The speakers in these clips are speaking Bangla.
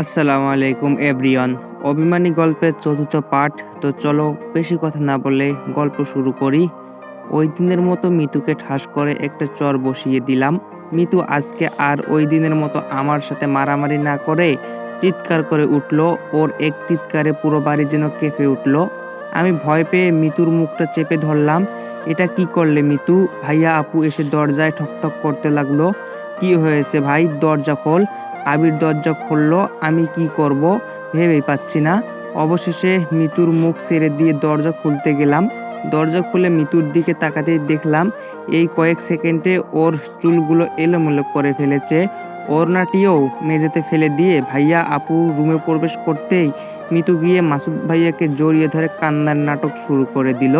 আসসালামু আলাইকুম, এভরিওয়ান। অভিমানী গল্পের চতুর্থ পার্ট তো চলো বেশি কথা না বলে গল্প শুরু করি। ওই দিনের মতো মিতুকে ঠাস করে একটা চর বসিয়ে দিলাম। মিতু আজকে আর ওই দিনের মতো আমার সাথে মারামারি না করে চিৎকার করে উঠল। ওর এক চিৎকারে পুরো বাড়ি যেন কেঁপে উঠল। আমি ভয় পেয়ে মিতুর মুখটা চেপে ধরলাম। এটা কি করলে মিতু? ভাইয়া, আপু এসে দরজায় ঠকঠক করতে লাগল। কি হয়েছে ভাই? দরজা খোল। আবির দরজা খুললো, আমি কি করব? ভেবেই পাচ্ছি না। অবশেষে মিতুর মুখ ছেড়ে দিয়ে দরজা খুলতে গেলাম। দরজা খুলে মিতুর দিকে তাকাতেই দেখলাম, এই কয়েক সেকেন্ডে ওর চুলগুলো এলোমেলো করে ফেলেছে। ওড়নাটিও মেঝেতে ফেলে দিয়ে, ভাইয়া, আপু রুমে প্রবেশ করতেই মিতু গিয়ে মাসুদ ভাইয়াকে জড়িয়ে ধরে কান্নার নাটক শুরু করে দিল।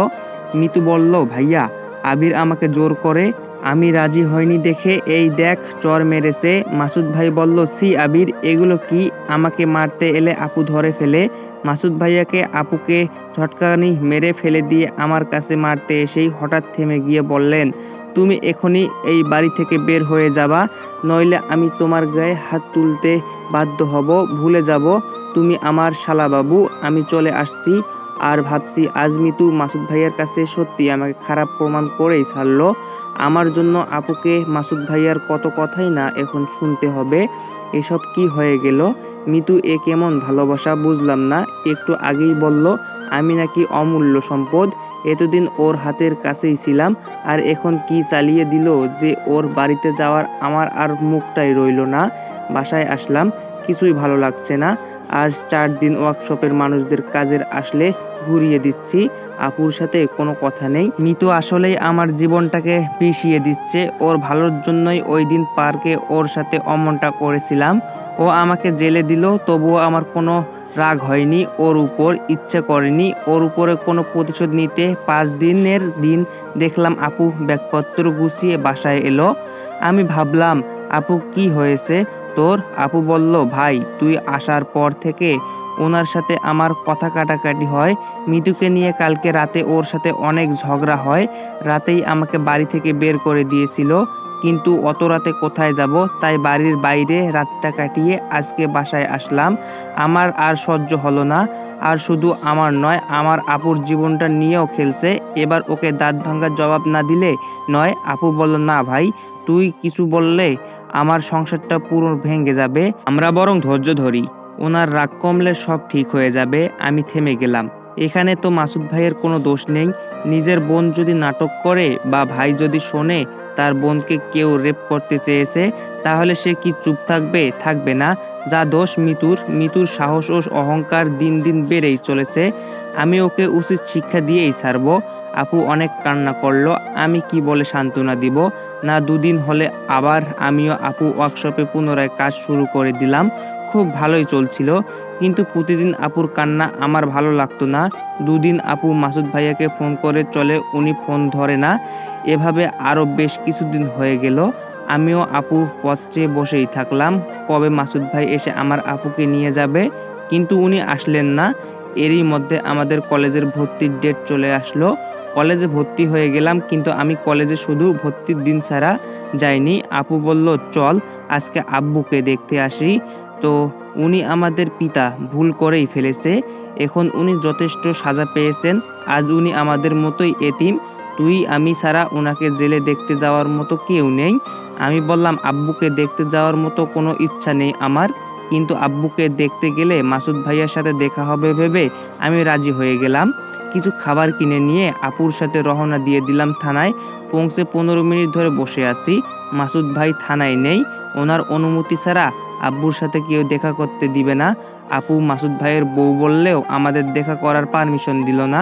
মিতু বলল, ভাইয়া, আবির আমাকে জোর করে আমি রাজি হয়নি দেখে এই দেখ চর মেরেছে। মাসুদ ভাই বলল সি আবির, এগুলো কি? আমাকে মারতে এলে আপু ধরে ফেলে। মাসুদ ভাইয়াকে আপুকে ঝটকানি মেরে ফেলে দিয়ে আমার কাছে মারতে এসেই হঠাৎ থেমে গিয়ে বললেন, তুমি এখনই এই বাড়ি থেকে বের হয়ে যাবা, নইলে আমি তোমার গায়ে হাত তুলতে বাধ্য হব, ভুলে যাব। তুমি আমার শালাবাবু আমি চলে আসছি। আর ভাবছি আজ মিতু মাসুদ ভাইয়ার কাছে সত্যি আমাকে খারাপ প্রমাণ করেই ছাড়লো। আমার জন্য আপুকে মাসুদ ভাইয়ার কত কথাই না এখন শুনতে হবে। এসব কি হয়ে গেল? মিতু এ কেমন ভালোবাসা বুঝলাম না। একটু আগেই বলল, আমি নাকি অমূল্য সম্পদ। এতদিন ওর হাতের কাছেই ছিলাম। আর এখন কি চালিয়ে দিল যে ওর বাড়িতে যাওয়ার আমার আর মুখটাই রইল না। বাসায় আসলাম। কিছুই ভালো লাগছে না। আর চার দিন ওয়ার্কশপের মানুষদের কাজের আসলে ঘুরিয়ে দিচ্ছি। আপুর সাথে কোনো কথা নেই। মিতু আসলেই আমার জীবনটাকে পিষিয়ে দিচ্ছে। ওর ভালোর জন্যই ওই দিন পার্কে ওর সাথে অমনটা করেছিলাম। ও আমাকে জেলে দিল, তবুও আমার কোনো রাগ হয়নি। ওর উপর ইচ্ছে করেনি। ওর উপরে কোনো প্রতিশোধ নিতে পাঁচ দিনের দিন দেখলাম আপু ব্যাগপত্র গুছিয়ে বাসায় এলো। আমি ভাবলাম, আপু, কি হয়েছে? তোর আপু বলল, ভাই, তুই আসার পর থেকে ওনার সাথে আমার কথা কাটাকাটি হয়। মিতুকে নিয়ে কালকে রাতে ওর সাথে অনেক ঝগড়া হয়। রাতেই আমাকে বাড়ি থেকে বের করে দিয়েছিল। কিন্তু অত রাতে কোথায় যাব? তাই বাড়ির বাইরে রাতটা কাটিয়ে আজকে বাসায় আসলাম। আমার আর সহ্য হলো না। আর শুধু আমার নয়, আমার আপুর জীবনটা নিয়েও খেলছে। এবার ওকে দাঁত ভাঙ্গার জবাব না দিলে নয়, আপু বলল, না ভাই তুই কিছু বললে আমার সংসারটা পুরো ভেঙে যাবে। আমরা বরং ধৈর্য ধরি। ওনার রাগ কমলে সব ঠিক হয়ে যাবে, আমি থেমে গেলাম। এখানে তো মাসুদ ভাইয়ের কোনো দোষ নেই। নিজের বোন যদি নাটক করে বা ভাই যদি শোনে, তার বোনকে কেউ রেপ করতে চেয়েছে, তাহলে সে কি চুপ থাকবে? থাকবে না। যা দোষ মিতুর মিতুর সাহস ও অহংকার দিন দিন বেড়েই চলেছে। আমি ওকে উচিত শিক্ষা দিয়েই ছাড়বো। আপু অনেক কান্না করল, আমি কি বলে সান্ত্বনা দিব? না, দুদিন হলে আবার আমিও আপু ওয়ার্কশপে পুনরায় কাজ শুরু করে দিলাম, খুব ভালোই চলছিল। কিন্তু প্রতিদিন আপুর কান্না আমার ভালো লাগতো না। দুদিন আপু মাসুদ ভাইয়াকে ফোন করে চলে, উনি ফোন ধরে না। এভাবে আরও বেশ কিছুদিন হয়ে গেল। আমিও আপু পথ বসেই থাকলাম, কবে মাসুদ ভাই এসে আমার আপুকে নিয়ে যাবে? কিন্তু উনি আসলেন না। এরই মধ্যে আমাদের কলেজের ভর্তির ডেট চলে আসলো। কলেজে ভর্তি হয়ে গেলাম, কিন্তু আমি কলেজে শুধু ভর্তির দিন ছাড়া যাইনি। আপু বলল, চল, আজকে আব্বুকে দেখতে আসি। তো উনি আমাদের পিতা, ভুল করেই ফেলেছে। এখন উনি যথেষ্ট সাজা পেয়েছেন। আজ উনি আমাদের মতোই এতিম। তুই, আমি ছাড়া ওনাকে জেলে দেখতে যাওয়ার মতো কেউ নেই। আমি বললাম, আব্বুকে দেখতে যাওয়ার মতো কোনো ইচ্ছা নেই আমার। কিন্তু আব্বুকে দেখতে গেলে মাসুদ ভাইয়ার সাথে দেখা হবে ভেবে আমি রাজি হয়ে গেলাম। কিছু খাবার কিনে নিয়ে আপুর সাথে রওনা দিয়ে দিলাম থানায়। পৌঁছে পনেরো মিনিট ধরে বসে আছি। মাসুদ ভাই থানায় নেই। ওনার অনুমতি ছাড়া আব্বুর সাথে কেউ দেখা করতে দিবে না। আপু মাসুদ ভাইয়ের বউ বললেও আমাদের দেখা করার পারমিশন দিল না।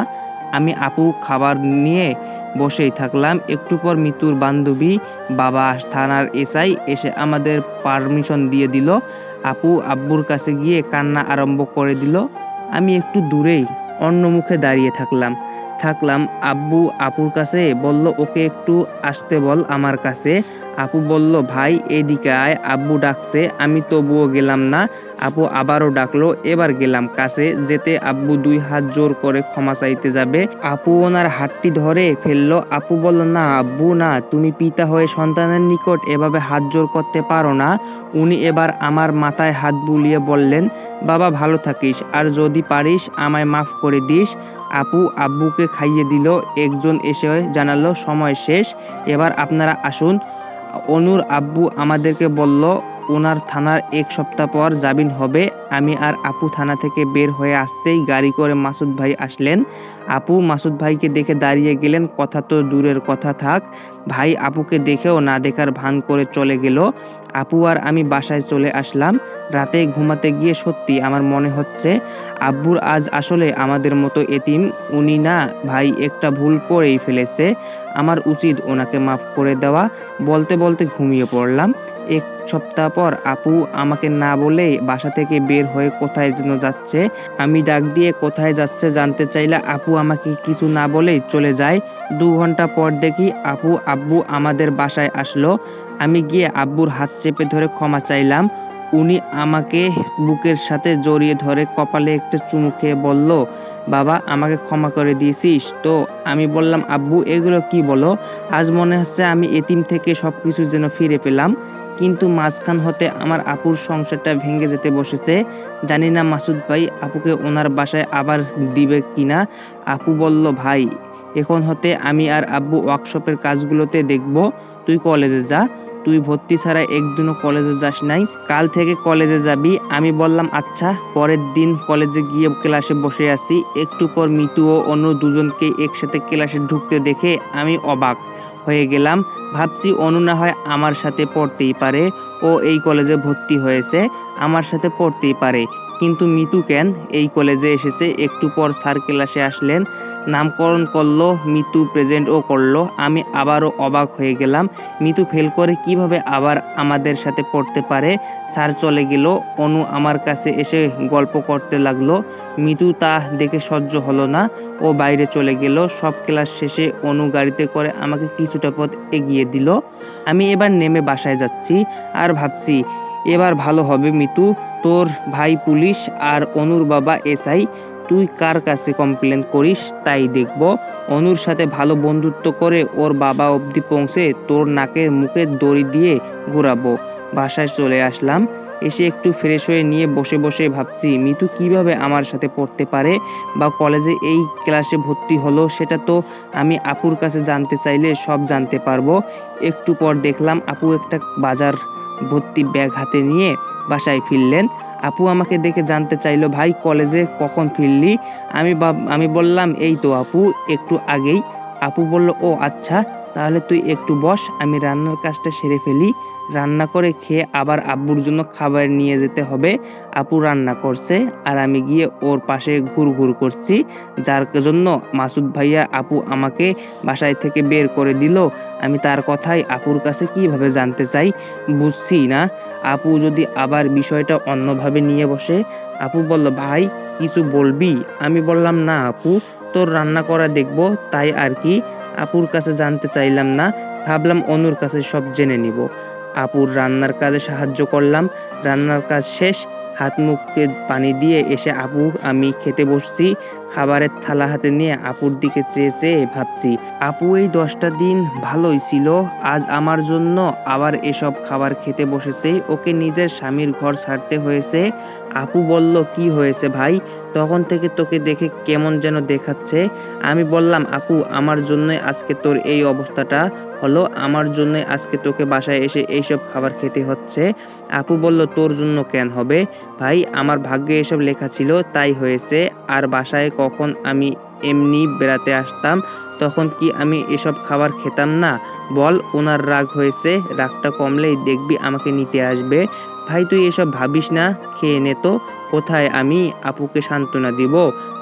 আমি আপু খাবার নিয়ে বসেই থাকলাম। একটু পর মিতুর বান্ধবী বাবা থানার এসআই এসে আমাদের পারমিশন দিয়ে দিল। আপু আব্বুর কাছে গিয়ে কান্না আরম্ভ করে দিল। আমি একটু দূরেই অন্য মুখে দাঁড়িয়ে থাকলাম। থাকলাম, আব্বু আপুর কাছে বলল, ওকে একটু আসতে বল আমার কাছে। আপু বলল, ভাই, এদিকে আয়, আব্বু ডাকছে, আমি তবুও গেলাম না। আপু আবারও ডাকলো, এবার গেলাম কাছে, যেতে আব্বু দুই হাত জোর করে ক্ষমা চাইতে যাবে। আপু ওনার হাতটি ধরে ফেলল, আপু বলল, না, আব্বু, না, তুমি পিতা হয়ে সন্তানের নিকট এভাবে হাত জোর করতে পারো না। উনি এবার আমার মাথায় হাত বুলিয়ে বললেন, বাবা, ভালো থাকিস, আর যদি পারিস, আমায় মাফ করে দিস। আপু আব্বুকে খাইয়ে দিল, একজন এসে জানালো, সময় শেষ, এবার আপনারা আসুন। অনুর আব্বু আমাদেরকে বলল, ওনার থানার এক সপ্তাহ পর জামিন হবে। আমি আর আপু থানা থেকে বের হয়ে আসতেই গাড়ি করে মাসুদ ভাই আসলেন। আপু মাসুদ ভাইকে দেখে দাঁড়িয়ে গেলেন, কথা তো দূরের কথা থাক। ভাই আপুকে দেখেও না দেখার ভান করে চলে গেল। আপু আর আমি বাসায় চলে আসলাম। রাতে ঘুমাতে গিয়ে সত্যি আমার মনে হচ্ছে, আব্বুর আজ আসলে আমাদের মতো এতিম। উনি না ভাই একটা ভুল করেই ফেলেছে। আমার উচিত ওনাকে মাফ করে দেওয়া। বলতে বলতে ঘুমিয়ে পড়লাম। এক সপ্তাহ পর আপু আমাকে না বলেই বাসা থেকে বের হয়ে কোথায় যেন যাচ্ছে। আমি ডাক দিয়ে কোথায় যাচ্ছে জানতে চাইলে আপু আমাকে কিছু না বলেই চলে যায়। দু ঘণ্টা পর দেখি আপু, আব্বু আমাদের বাসায় আসলো। আমি গিয়ে আব্বুর হাত চেপে ধরে ক্ষমা চাইলাম। উনি আমাকে বুকের সাথে জড়িয়ে ধরে কপালে একটা চুমু খেয়ে বলল, বাবা, আমাকে ক্ষমা করে দিয়েছিস তো? আমি বললাম, আব্বু, এগুলো কি বলো? আজ মনে হচ্ছে আমি এতিম থেকে সব কিছু যেন ফিরে পেলাম। কিন্তু মাঝখান হতে আমার আপুর সংসারটা ভেঙে যেতে বসেছে। জানি না মাসুদ ভাই আপুকে ওনার বাসায় আবার দিবে কিনা। আপু বলল, ভাই, এখন হতে আমি আর আব্বু ওয়ার্কশপের কাজগুলোতে দেখব। তুই কলেজে যা। তুই ভর্তি ছাড়া একদিনও কলেজে যাস নাই। কাল থেকে কলেজে যাবি। আমি বললাম আচ্ছা পরের দিন কলেজে গিয়ে ক্লাসে বসে আছি। একটু পর মিতু ও অন্য দুজনকে একসাথে ক্লাসে ঢুকতে দেখে আমি অবাক হয়ে গেলাম। ভাবছি অনু না হয় আমার সাথে পড়তেই পারে। ও এই কলেজে ভর্তি হয়েছে, আমার সাথে পড়তেই পারে। কিন্তু মিতু কেন? এই কলেজে এসেছে, একটু পর স্যার ক্লাসে আসলেন। নামকরণ করল, মিতু প্রেজেন্টও করল। আমি আবারও অবাক হয়ে গেলাম, মিতু ফেল করে কীভাবে আবার আমাদের সাথে পড়তে পারে? স্যার চলে গেল, অনু আমার কাছে এসে গল্প করতে লাগল। মিতু তা দেখে সহ্য হলো না, ও বাইরে চলে গেল। সব ক্লাস শেষে অনু গাড়িতে করে আমাকে কিছুটা পথ এগিয়ে দিল। আমি এবার নেমে বাসায় যাচ্ছি আর ভাবছি, এবার ভালো হবে মিতু, তোর ভাই পুলিশ আর অনুর বাবা এসআই, তুই কার কাছে কমপ্লেন করিস তাই দেখব। অনুর সাথে ভালো বন্ধুত্ব করে ওর বাবা অবধি পৌঁছে তোর নাকের মুখে দড়ি দিয়ে ঘোরাবো। বাসায় চলে আসলাম। এসে একটু ফ্রেশ হয়ে নিয়ে বসে বসে ভাবছি, মিতু কীভাবে আমার সাথে পড়তে পারে বা কলেজে এই ক্লাসে ভর্তি হলো সেটা তো আমি আপুর কাছে জানতে চাইলে সব জানতে পারব। একটু পর দেখলাম আপু একটা বাজার ভর্তি ব্যাগ হাতে নিয়ে বাসায় ফিরলেন। আপু আমাকে দেখে জানতে চাইলো, ভাই কলেজে কখন ফিরলি? আমি আমি বললাম, এই তো আপু, একটু আগেই। আপু বলল, ও আচ্ছা তাহলে তুই একটু বস, আমি রান্নার কাজটা সেরে ফেলি। রান্না করে খেয়ে আবার আব্বুর জন্য খাবার নিয়ে যেতে হবে। আপু রান্না করছে আর আমি গিয়ে ওর পাশে ঘুর ঘুর করছি, যার জন্য মাসুদ ভাইয়া আপু আমাকে বাসায় থেকে বের করে দিল। আমি তার কথাই আপুর কাছে কীভাবে জানতে চাই বুঝছি না। আপু যদি আবার বিষয়টা অন্যভাবে নিয়ে বসে, আপু বলল, ভাই, কিছু বলবি? আমি বললাম, না আপু, তোর রান্না করা দেখব, তাই আর কি। আপুর কাছে জানতে চাইলাম না, ভাবলাম অনুর কাছে সব জেনে নিব। আপুর রান্নার কাজে সাহায্য করলাম। রান্নার কাজ শেষ, হাত মুখে পানি দিয়ে এসে, আপু, আমি খেতে বসছি। খাবারের থালা হাতে নিয়ে আপুর দিকে চেয়ে চেয়ে ভাবছি, আপু, এই দশটা দিন ভালোই ছিল, আজ আমার জন্য আবার এসব খাবার খেতে বসেছে, ওকে নিজের স্বামীর ঘর ছাড়তে হয়েছে। আপু বলল, কি হয়েছে ভাই? তখন থেকে তোকে দেখে কেমন যেন দেখাচ্ছে। আমি বললাম, আপু, আমার জন্য আজকে তোর এই অবস্থাটা হলো, আমার জন্য আজকে তোকে বাসায় এসে এইসব খাবার খেতে হচ্ছে। আপু বলল, তোর জন্য কেন হবে? ভাই, আমার ভাগ্যে এসব লেখা ছিল, তাই হয়েছে। আর বাসায় কখন আমি এমনি বেড়াতে আসতাম, তখন কি আমি এসব খাবার খেতাম না? বল ওনার রাগ হয়েছে, রাগটা কমলেই দেখবি আমাকে নিতে আসবে। ভাই, তুই এসব ভাবিস না? খেয়ে নে তো। কোথায় আমি? আপুকে সান্ত্বনা দিব।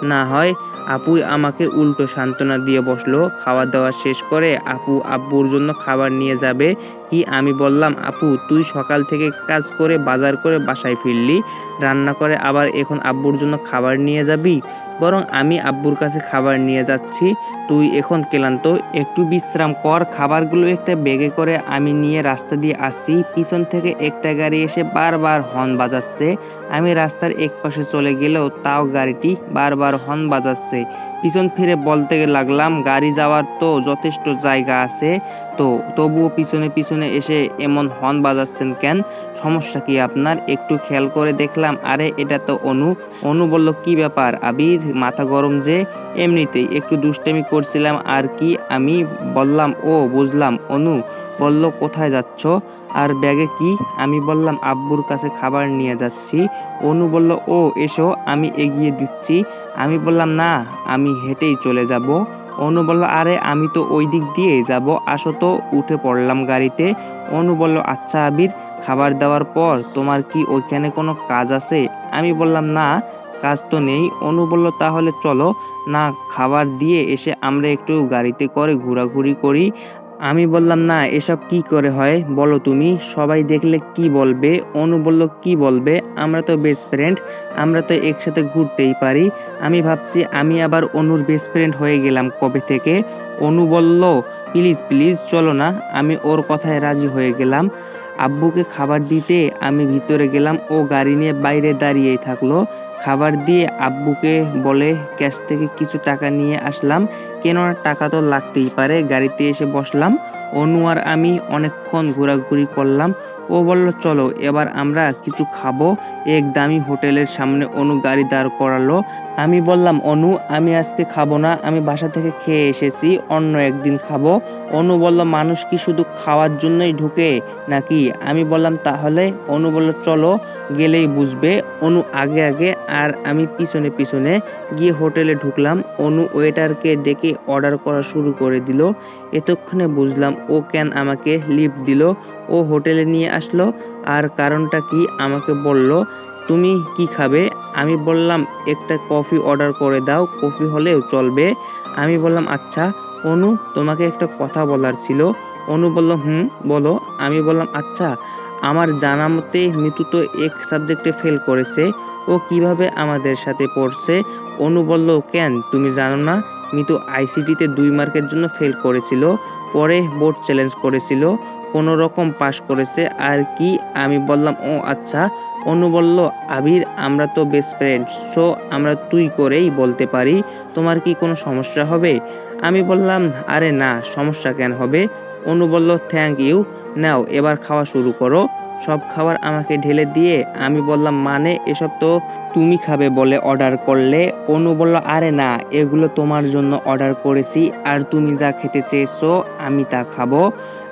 না হয় আপুই আমাকে উল্টো সান্ত্বনা দিয়ে বসল, খাওয়া দাওয়া শেষ করে আপু আব্বুর জন্য খাবার নিয়ে যাবে। কি আমি বললাম, আপু, তুই সকাল থেকে কাজ করে বাজার করে বাসায় ফিরলি, রান্না করে আবার এখন আব্বুর জন্য খাবার নিয়ে যাবি? বরং আমি আব্বুর কাছে খাবার নিয়ে যাচ্ছি, তুই এখন ক্লান্ত, একটু বিশ্রাম কর, খাবারগুলো একটা ব্যাগে করে আমি নিয়ে রাস্তা দিয়ে আসছি, পিছন থেকে একটা গাড়ি এসে বারবার হর্ন বাজাচ্ছে, আমি রাস্তার এক পাশে চলে গেলেও তাও গাড়িটি বারবার হর্ন বাজাচ্ছে। পিছন ফিরে বলতে লাগলাম, গাড়ি যাওয়ার তো যথেষ্ট জায়গা আছে, তো তবুও পিছনে পিছনে এসে এমন হর্ন বাজাচ্ছেন কেন? সমস্যা কি আপনার? একটু খেয়াল করে দেখলাম, আরে, এটা তো অনু অনু বলল, কি ব্যাপার আবির, মাথা গরম যে? এমনিতেই একটু দুষ্টামি করছিলাম, আর কি? আমি বললাম, ও, বুঝলাম, অনু। বলল, কোথায় যাচ্ছ? আর ব্যাগে কি? আমি বললাম, আব্বুর কাছে খাবার নিয়ে যাচ্ছি। অনু বলল, ও, এসো, আমি এগিয়ে দিচ্ছি। আমি বললাম, না, আমি হেঁটেই চলে যাব। অনু বলল, আরে, আমি তো ওই দিক দিয়েই যাব। আসো তো, উঠে পড়লাম গাড়িতে। অনু বলল আচ্ছা আবির, খাবার দেওয়ার পর তোমার কি ওইখানে কোনো কাজ আছে? আমি বললাম, না, কাজ তো নেই। অনু বলল, তাহলে চলো। না, খাবার দিয়ে এসে আমরা একটু গাড়িতে করে ঘোরাঘুরি করি। আমি বললাম, না, এসব কি করে হয়? বলো তুমি। সবাই দেখলে কি বলবে? অনু বলল, কি বলবে? আমরা তো বেস্ট ফ্রেন্ড আমরা তো একসাথে ঘুরতেই পারি। আমি ভাবছি, আমি আবার অনুর বেস্ট ফ্রেন্ড হয়ে গেলাম কবে থেকে? অনু বলল, প্লিজ প্লিজ, চলো না। আমি ওর কথায় রাজি হয়ে গেলাম। আব্বুকে খাবার দিতে আমি ভিতরে গেলাম ও গাড়ি নিয়ে বাইরে দাঁড়িয়ে থাকল। খাবার দিয়ে আব্বুকে বলে, ক্যাশ থেকে কিছু টাকা নিয়ে আসলাম। কেননা টাকা তো লাগতেই পারে। গাড়িতে এসে বসলাম। অনু আর আমি অনেকক্ষণ ঘোরাঘুরি করলাম। ও বলল, চলো, এবার আমরা কিছু খাব। এক দামি হোটেলের সামনে অনু গাড়ি দাঁড় করালো। আমি বললাম, অনু, আমি আজকে খাব না, আমি বাসা থেকে খেয়ে এসেছি, অন্য একদিন খাব। অনু বলল, মানুষ কি শুধু খাওয়ার জন্যই ঢুকে নাকি? আমি বললাম, তাহলে? অনু বলল, চলো, গেলেই বুঝবে। অনু আগে আগে আর আমি পিছনে পিছনে গিয়ে হোটেলে ঢুকলাম। অনু ওয়েটারকে ডেকে অর্ডার করা শুরু করে দিল। এতক্ষণে বুঝলাম, ও কেন আমাকে লিফট দিল। ও হোটেলে নিয়ে আসলো। আর কারণটা কি আমাকে বলল, তুমি কি খাবে? আমি বললাম, একটা কফি অর্ডার করে দাও, কফি হলেও চলবে। আমি বললাম আচ্ছা। অনু, তোমাকে একটা কথা বলার ছিল। অনু বলল, হুম, বলো। আমি বললাম আচ্ছা। আমার জানা মতে মিতু তো এক সাবজেক্টে ফেল করেছে। ও কীভাবে আমাদের সাথে পড়ছে? অনু বলল, কেন? তুমি জানো না, মিতু আইসিটিতে দুই মার্কের জন্য ফেল করেছিল, পরে বোর্ড চ্যালেঞ্জ করেছিল। কোনো রকম পাশ করেছে, আর কি? আমি বললাম, ও আচ্ছা। অনু বলল, আবির, আমরা তো বেস্ট ফ্রেন্ড সো আমরা তুই করেই বলতে পারি। তোমার কি কোনো সমস্যা হবে? আমি বললাম, আরে না, সমস্যা কেন হবে? অনু বলল থ্যাংক ইউ নাও, এবার খাওয়া শুরু করো। সব খাবার আমাকে ঢেলে দিয়ে আমি বললাম মানে এসব তো তুমি খাবে বলে অর্ডার করলে? অনু বলল, আরে না, এগুলো তোমার জন্য অর্ডার করেছি, আর তুমি যা খেতে চেয়েছো, আমি তা খাব।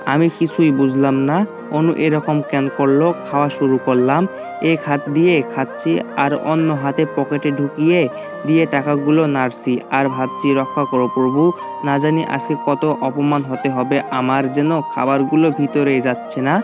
আমি কিছুই বুঝলাম না। অনু এরকম কেন করল? খাওয়া শুরু করলাম। এক হাত দিয়ে খাচ্ছি আর অন্য হাতে পকেটে ঢুকিয়ে দিয়ে টাকাগুলো নাড়ছি আর ভাবছি, রক্ষা করো প্রভু। না জানি আজকে কত অপমান হতে হবে। আমার যেন খাবারগুলো ভিতরে যাচ্ছে না।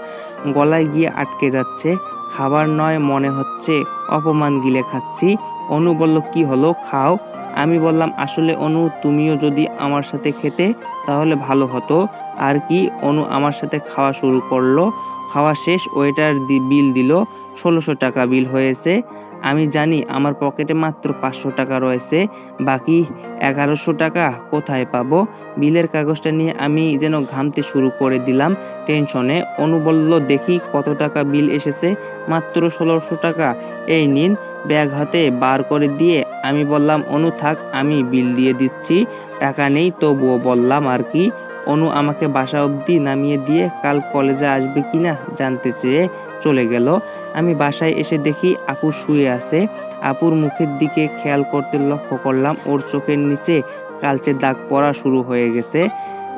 গলায় গিয়ে আটকে যাচ্ছে। খাবার নয় মনে হচ্ছে, অপমান গিলে খাচ্ছি। অনু বলল, কি হলো? খাও। আমি বললাম, আসলে অনু, তুমিও যদি আমার সাথে খেতে, তাহলে ভালো হতো। আর কি, অনু আমার সাথে খাওয়া শুরু করল। খাওয়া শেষ, ওয়েটার বিল দিল, ষোলোশো টাকা বিল হয়েছে। আমি জানি আমার পকেটে মাত্র পাঁচশো টাকা রয়েছে, বাকি এগারোশো টাকা কোথায় পাবো? বিলের কাগজটা নিয়ে আমি যেন ঘামতে শুরু করে দিলাম টেনশনে। অনু বলল, দেখি কত টাকা বিল এসেছে, মাত্র ষোলোশো টাকা। এই নিন। ব্যাগ হাতে বার করে দিয়ে আমি বললাম, অনু, থাক, আমি বিল দিয়ে দিচ্ছি, টাকা নেই। তবুও বললাম, আর কি? অনু আমাকে বাসা অবধি নামিয়ে দিয়ে, কাল কলেজে আসবে কিনা জানতে চেয়ে চলে গেল। আমি বাসায় এসে দেখি আপু শুয়ে আছে। আপুর মুখের দিকে খেয়াল করতে লক্ষ্য করলাম, ওর চোখের নিচে কালচে দাগ পড়া শুরু হয়ে গেছে।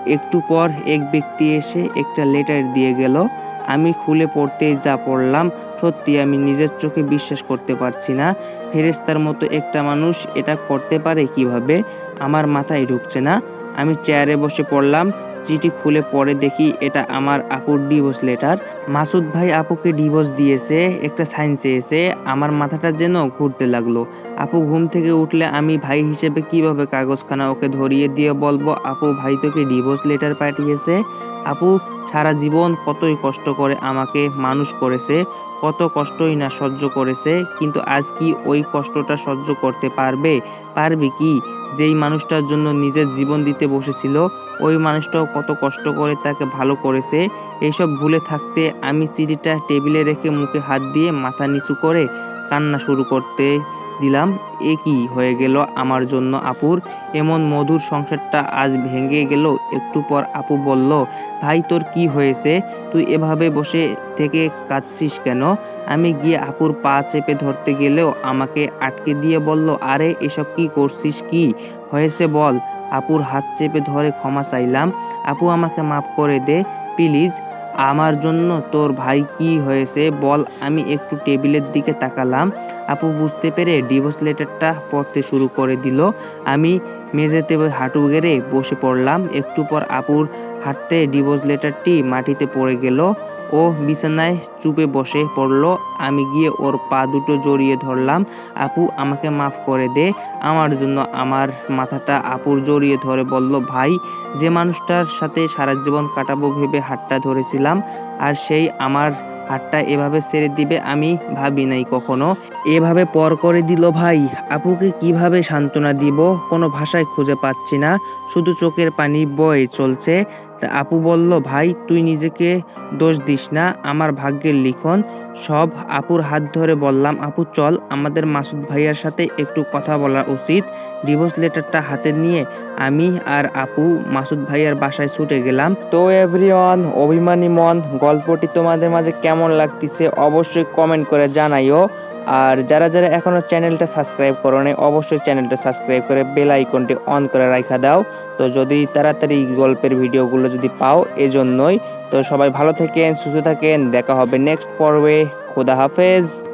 একটু পর এক ব্যক্তি এসে একটা লেটার দিয়ে গেল। আমি খুলে পড়তে যা পড়লাম সত্যি আমি নিজের চোখে বিশ্বাস করতে পারছি না। ফেরেস্তার মতো একটা মানুষ এটা করতে পারে কীভাবে? আমার মাথায় ঢুকছে না। আমি চেয়ারে বসে পড়লাম, চিঠি খুলে পড়ে দেখি এটা আমার আপুর ডিভোর্স লেটার মাসুদ ভাই আপুকে ডিভোর্স দিয়েছে, একটা সাইন চেয়েছে, আমার মাথাটা যেন ঘুরতে লাগল। আপু ঘুম থেকে উঠলে আমি ভাই হিসেবে কীভাবে কাগজখানা ওকে ধরিয়ে দিয়ে বলব, আপু ভাই তোকে ডিভোর্স লেটার পাঠিয়েছে? আপু সারা জীবন কতই কষ্ট করে আমাকে মানুষ করেছে, কত কষ্টই না সহ্য করেছে, কিন্তু আজ কি ওই কষ্টটা সহ্য করতে পারবে? পারবে কি? যেই মানুষটার জন্য নিজের জীবন দিতে বসেছিল, ওই মানুষটাও কত কষ্ট করে তাকে ভালো করেছে। এইসব ভুলে থাকতে আমি চিঠিটা টেবিলে রেখে মুখে হাত দিয়ে মাথা নিচু করে কান্না শুরু করতে দিলাম। এ কি হয়ে গেল আমার জন্য আপুর? এমন মধুর সংসারটা আজ ভেঙে গেল। একটু পর আপু বলল, ভাই, তোর কি হয়েছে? তুই এভাবে বসে থেকে কাঁদছিস কেন? আমি গিয়ে আপুর পা চেপে ধরতে গেলেও আমাকে আটকে দিয়ে বলল, আরে, এসব কি করছিস? কি হয়েছে বল? আপুর হাত চেপে ধরে ক্ষমা চাইলাম। আপু, আমাকে মাফ করে দে, প্লিজ। আমার জন্য তোর ভাই কি হয়েছে বল, আমি একটু টেবিলের দিকে তাকালাম। আপু বুঝতে পেরে ডিভোর্স লেটারটা পড়তে শুরু করে দিল। আমি মেঝেতে হাঁটু গেড়ে বসে পড়লাম। একটু পর আপুর হাঁটতে ডিভোর্স লেটারটি মাটিতে পড়ে গেল। ও বিছানায় চুপে বসে পড়ল। আমি গিয়ে ওর পা দুটো জড়িয়ে ধরলাম। আপু, আমাকে মাফ করে দে। আমার জন্য আমার মাথাটা আপুর জড়িয়ে ধরে বলল, ভাই, যে মানুষটার সাথে সারা জীবন কাটাবো ভেবে হাতটা ধরেছিলাম, আর সেই আমার হাতটা এভাবে ছেড়ে দিবে আমি ভাবি নাই কখনো। এভাবে পর করে দিল ভাই। আপুকে কীভাবে সান্ত্বনা দিব? কোনো ভাষায় খুঁজে পাচ্ছি না। শুধু চোখের পানি বয়ে চলছে। তা আপু বলল, ভাই, তুই নিজেকে দোষ দিস না। আমার ভাগ্যের লিখন। সব আপুর হাত ধরে বললাম, আপু, চল, আমাদের মাসুদ ভাইয়ার সাথে একটু কথা বলা উচিত। ডিভোর্স লেটারটা হাতে নিয়ে আমি আর আপু মাসুদ ভাইয়ার বাসায় ছুটে গেলাম। তো এভরিওয়ান অভিমানী মন, গল্পটি তোমাদের মাঝে কেমন লাগতেছে অবশ্যই কমেন্ট করে জানাইও। আর যারা যারা এখনও চ্যানেলটা সাবস্ক্রাইব করো নাই অবশ্যই চ্যানেলটা সাবস্ক্রাইব করে বেল আইকনটি অন করে রাখা দাও। তো যদি তাড়াতাড়ি গল্পের ভিডিওগুলো যদি পাও, এজন্যই। তো সবাই ভালো থাকেন, সুস্থ থাকেন, দেখা হবে নেক্সট পর্বে। খোদা হাফেজ।